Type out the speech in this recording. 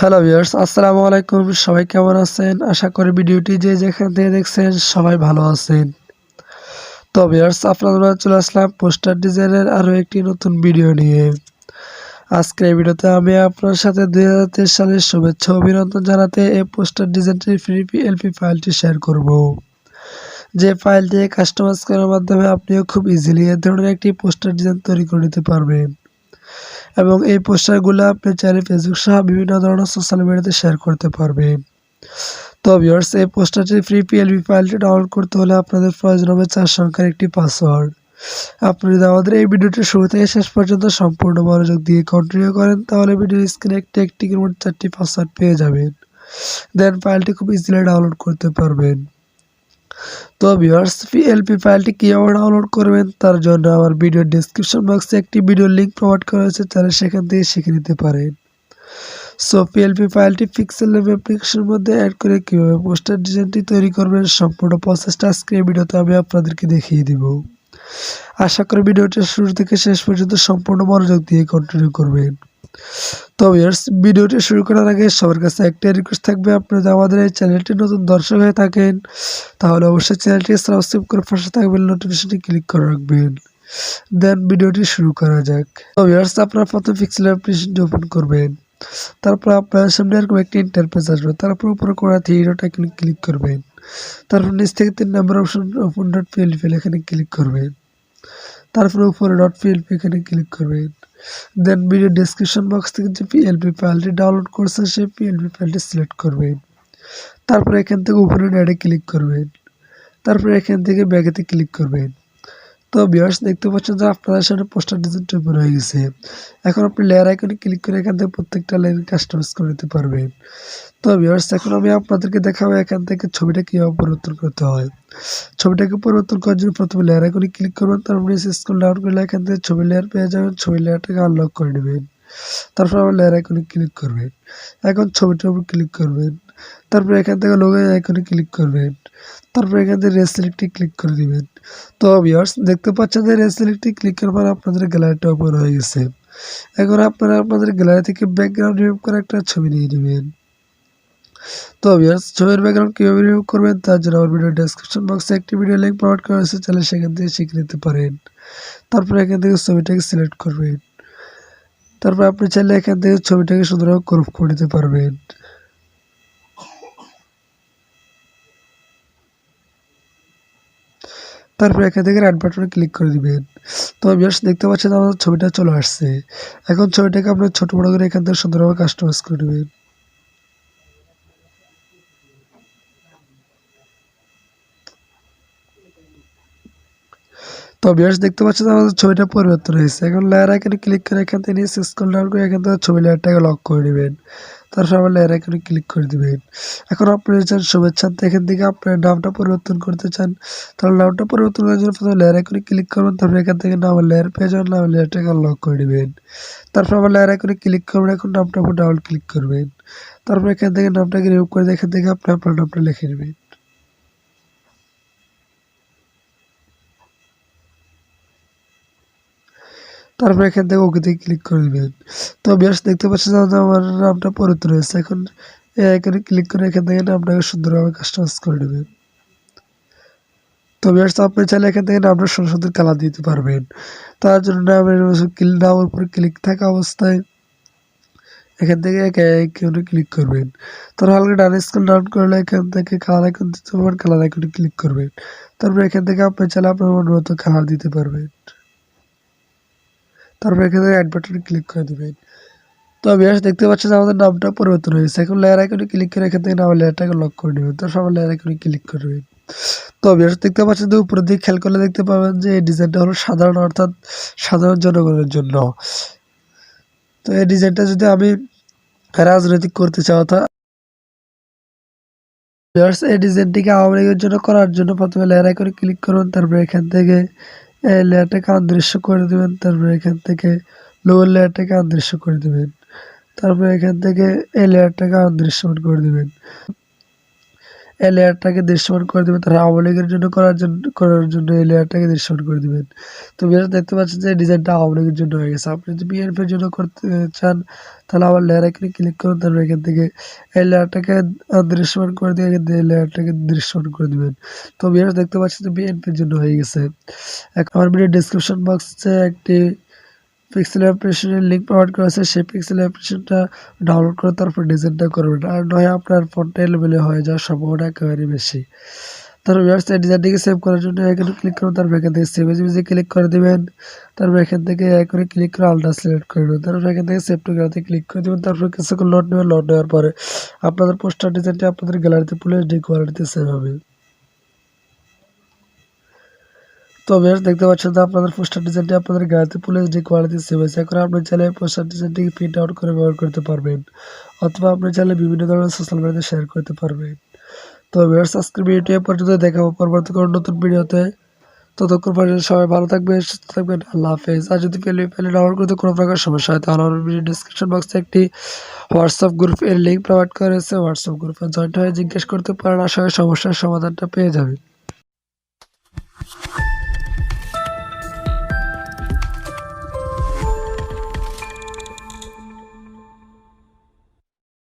Hello viewers, আসসালামু আলাইকুম। সবাই কেমন আছেন? আশা করি ভিডিওটি যে যেখান থেকে দেখছেন সবাই ভালো আছেন। তো ভিউয়ার্স আপনারা চলে আসলাম পোস্টার ডিজাইনের আরও একটি নতুন ভিডিও নিয়ে। আজকের এই ভিডিওতে আমি আপনার সাথে দুই হাজার তেইশ সালের শুভেচ্ছা অভিনন্দন জানাতে এই পোস্টার ডিজাইনটির ফ্রি পিএলপি ফাইলটি শেয়ার করব। যে ফাইলটি কাস্টমাইজ করার মাধ্যমে আপনিও খুব ইজিলি এ ধরনের একটি পোস্টার ডিজাইন তৈরি করে নিতে পারবেন। এবং এই পোস্টারগুলো আপনি চাইলে ফেসবুক সহ বিভিন্ন ধরনের সোশ্যাল মিডিয়াতে শেয়ার করতে পারবেন। তো ভিউয়ার্স এই পোস্টারটি ফ্রি পিএলপি ফাইলটি ডাউনলোড করতে হলে আপনাদের প্রয়োজন হবে চার সংখ্যার একটি পাসওয়ার্ড আপনি যদি আমাদের এই ভিডিওটি শুরু থেকে শেষ পর্যন্ত সম্পূর্ণ মনোযোগ দিয়ে কন্টিনিউ করেন, তাহলে ভিডিওর স্ক্রিনে একটি মধ্যে চারটি পাসওয়ার্ড পেয়ে যাবেন। দেন ফাইলটি খুব ইজিলি ডাউনলোড করতে পারবেন। তো ভিউয়ার্স পিএলপি ফাইলটি কীভাবে ডাউনলোড করবেন তার জন্য আমার ভিডিও ডিসক্রিপশন বক্সে একটি ভিডিও লিঙ্ক প্রোভাইড করা হয়েছে তারা সেখান থেকে শিখে নিতে পারেন। সো পিএলপি ফাইলটি পিক্সেল ল্যাব অ্যাপ্লিকেশনের মধ্যে অ্যাড করে কীভাবে পোস্টার ডিজাইনটি তৈরি করবেন, সম্পূর্ণ প্রসেসটা আজকে ভিডিওতে আমি আপনাদেরকে দেখিয়ে দিব। আশা করি ভিডিওটা শুরু থেকে শেষ পর্যন্ত সম্পূর্ণ মনোযোগ দিয়ে কন্টিনিউ করবেন। তো ভিউয়ার্স ভিডিওটি শুরু করার আগে সবার কাছে একটাই রিকোয়েস্ট থাকবে, আপনি যদি আমাদের এই চ্যানেলটি নতুন দর্শক হয়ে থাকেন, তাহলে অবশ্যই চ্যানেলটি সাবস্ক্রাইব করে পাশে থাকবেন নোটিফিকেশনটি ক্লিক করে রাখবেন। দেন ভিডিওটি শুরু করা যাক। তো ভিউয়ার্স আপনারা প্রথমে পিক্সেল অ্যাপ্লিকেশনটি ওপেন করবেন। তারপর আপনার সামনে এরকম একটি ইন্টারফেস আসবে, তারপর উপরে করা থ্রি ডট ক্লিক করবেন। তারপর নিচ থেকে তিন নম্বর অপশন ওপেন ডট পিএলপি এখানে ক্লিক করবেন। তারপরে উপরে ডট পিএলপি এখানে ক্লিক করবেন দেন ভিডিও ডেসক্রিপশন বক্স থেকে যে পিএলপি ফাইলটি ডাউনলোড করছেন সেই পিএলপি ফাইলটি সিলেক্ট করবেন তারপরে এখান থেকে উপরে নেটে ক্লিক করবেন তারপরে এখান থেকে ব্যাগেতে ক্লিক করবেন তো ভিউয়ার্স দেখতে পাচ্ছেন যে আপনাদের সামনে পোস্টার ডিজাইনটা ওপেন হয়ে গেছে। এখন আপনি লেয়ার আইকনে ক্লিক করে এখান থেকে প্রত্যেকটা লাইন কাস্টমাইজ করে নিতে পারবেন। তো ভিউয়ার্স এখন আমি আপনাদেরকে দেখাবো এখান থেকে ছবিটা কীভাবে পরিবর্তন করতে হয়। ছবিটাকে পরিবর্তন করার জন্য প্রথমে লেয়ার আইকনে ক্লিক করবেন, তারপরে স্ক্রল ডাউন করলে এখান থেকে ছবি লেয়ার পেয়ে যাবেন, ছবি লেয়ারটাকে আনলক করে নেবেন। তারপর আবার লেয়ার আইকনে ক্লিক করবেন। এখন ছবিটার উপর ক্লিক করবেন। তারপর এখান থেকে লোগো আইকনে ক্লিক করবেন। তারপর এখান থেকে রেস সিলেক্টে ক্লিক করে দিবেন। তো ভিউয়ার্স দেখতে পাচ্ছেন যে রেস সিলেক্টে ক্লিক করার পর আপনাদের গ্যালারিটা ওপেন হয়ে গেছে। এখন আপনারা আপনাদের গ্যালারি থেকে ব্যাকগ্রাউন্ড রিমুভ করে একটা ছবি নিয়ে নেবেন। তো ভিউয়ার্স ছবির ব্যাকগ্রাউন্ড কীভাবে রিমুভ করবেন তার জন্য আমার ভিডিও ডেসক্রিপশন বক্সে একটি ভিডিও লিঙ্ক প্রোভাইড করা হয়েছে চাইলে সেখান থেকে শিখে নিতে পারেন। তারপর এখান থেকে ছবিটাকে সিলেক্ট করবেন। তারপর আপনি চাইলে এখান থেকে ছবিটাকে সুন্দরভাবে ক্রপ করে নিতে পারবেন। তারপর এখান থেকে রাইট বাটনে ক্লিক করে দিবেন। তো ভিউয়ার্স দেখতে পাচ্ছেন আমাদের ছবিটা চলে আসছে। এখন ছবিটাকে আপনার ছোট বড়ো করে এখান থেকে সুন্দরভাবে কাস্টমাইজ করে নেবেন। তো ভিউয়ার্স দেখতে পাচ্ছেন আমাদের ছবিটা পরিবর্তন হয়েছে। এখন লেয়ার আইকনে ক্লিক করে এখান থেকে নিয়ে স্ক্রল ডাউন করে এখান থেকে ছবি লেয়ারটাকে লক করে নেবেন তারপর আবার লেয়ার আইকনে ক্লিক করে দিবেন। এখন আপনি চান শুভেচ্ছা এখান থেকে আপনার নামটা পরিবর্তন করতে চান। তাহলে নামটা পরিবর্তন করার জন্য প্রথমে লেয়ার আইকনে ক্লিক করবেন, তারপর এখান থেকে নামের লেয়ার পেয়ে যাবেন, নামের লেয়ারটাকে লক করে নেবেন তারপর আবার লেয়ার আইকনে ক্লিক করবেন, এখন নামটা ডাবল ক্লিক করবেন। তারপর এখান থেকে নামটাকে রিমুভ করে এখান থেকে আপনি আপনার নামটা লিখে নেবেন। তারপর এখান থেকে ওকেতে ক্লিক করে দেবেন তো বেশ দেখতে পাচ্ছেন যে আমার নামটা পরিবর্তন রয়েছে এখন এখানে ক্লিক করে এখান থেকে নামটাকে সুন্দরভাবে কাস্টমাইজ করে নেবেন তো বেশ আপনি চাইলে এখান থেকে নামটা সুন্দর সুন্দর কালার দিতে পারবেন। তার জন্য নামের নামের উপর ক্লিক থাকা অবস্থায় এখান থেকে এক এখানে ক্লিক করবেন। তারপর হালকা ডান স্কুল ডাউন করলে এখান থেকে কালার আইকন দিতে পারবেন কালার আইকনে ক্লিক করবেন। তারপর এখান থেকে আপনি চাইলে আপনার মন মতো কালার দিতে পারবেন। তারপর এখান অ্যাড বাটনে ক্লিক করে দেবেন তো বিয়াস দেখতে পাচ্ছেন আমাদের নামটা পরিবর্তন হয়েছে এখন লেয়ার আইকনে ক্লিক করে এখান থেকে নামের লেয়ারটাকে লক করে নেবেন তারপর আমার লেয়ার আইকনে ক্লিক করবেন তো বিয়াস দেখতে পাচ্ছেন যে উপরের দিকে খেয়াল করলে দেখতে পাবেন যে এই ডিজাইনটা হলো সাধারণ, অর্থাৎ সাধারণ জনগণের জন্য। তো এই ডিজাইনটা যদি আমি রাজনৈতিক করতে চাই, অর্থাৎ এই ডিজাইনটিকে আওয়ামী লীগের জন্য করার জন্য প্রথমে লেয়ার আইকনে ক্লিক করুন, তারপরে এখান থেকে লেয়ারটাকে অদৃশ্য করে দেবেন, তারপরে এখান থেকে লোয়ার লেয়ারটাকে অদৃশ্য করে দেবেন, তারপরে এখান থেকে এই লেয়ারটাকে অদৃশ্যমান করে দেবেন। এই লেয়ারটাকে দৃশ্যমান করে দেবেন তারা আওয়ামী লীগের জন্য করার জন্য করার জন্য এই লেয়ারটাকে দৃশ্যমান করে দেবেন। তো বিয়ার্স দেখতে পাচ্ছেন যে ডিজাইনটা আওয়ামী লীগের জন্য হয়ে গেছে। আপনি যদি বিএনপির জন্য করতে চান, তাহলে আবার লেয়ার এখানে ক্লিক করুন, তারপর এখান থেকে এই লেয়ারটাকে দৃশ্যমান করে দিয়ে এখান থেকে লেয়ারটাকে দৃশ্যমান করে দেবেন। তো বিয়ার্স দেখতে পাচ্ছেন যে বিএনপির জন্য হয়ে গেছে। আমার ভিডিও ডিসক্রিপশন বক্সে একটি পিক্সেল অ্যাপ্লিকেশনের লিঙ্ক প্রোভাইড করা আছে, সেই পিক্সেল অ্যাপ্লিকেশনটা ডাউনলোড করে তারপর ডিজাইনটা করবেন। আর নয়, আপনার ফোনটা এলোমেলো হয়ে যাওয়ার সম্ভাবনা একেবারে বেশি। তারপর ওয়েবসাইট ডিজাইনটিকে সেভ করার জন্য এখানে ক্লিক করুন, তারপর এখান থেকে সেভ এজে ক্লিক করে দেবেন। তারপর এখান থেকে করে ক্লিক করে আলট্রা সিলেক্ট করে নেবেন তারপর এখান থেকে সেভ টু গ্যালারিতে ক্লিক করে দেবেন। তারপর কিছুক্ষণ লোড নেবেন লোড নেওয়ার পরে আপনাদের পোস্টার ডিজাইনটি আপনাদের গ্যালারিতে পুলে ডি কোয়ালিটিতে সেভ হবে। তো বেশ দেখতে পাচ্ছেন তো আপনাদের পোস্টার ডিজাইনটি আপনাদের গাড়িতে পুলে যে কোয়ালিটি সেভ হয়েছে। এখন আপনি চাইলে পোস্টার ডিজাইনটিকে প্রিন্ট আউট করে ব্যবহার করতে পারবেন অথবা আপনি চাইলে বিভিন্ন ধরনের সোশ্যাল মিডিয়াতে শেয়ার করতে পারবেন। তো বেশ আজকের ভিডিওটি পর্যন্ত দেখাবো। পরবর্তী কোনো নতুন ভিডিওতে ততক্ষণ পর্যন্ত সবাই ভালো থাকবে সুস্থ থাকবেন, আল্লাহ হাফেজ। আর যদি পেলে পেলে ডাউনলোড করতে কোনো প্রকার সমস্যা হয়, তাহলে আমার ভিডিও ডিসক্রিপশন বক্সে একটি হোয়াটসঅ্যাপ গ্রুপ এর লিঙ্ক প্রোভাইড করেছে হোয়াটসঅ্যাপ গ্রুপে জয়েন্ট হয়ে জিজ্ঞেস করতে পারেন করি সমস্যার সমাধানটা পেয়ে যাবেন।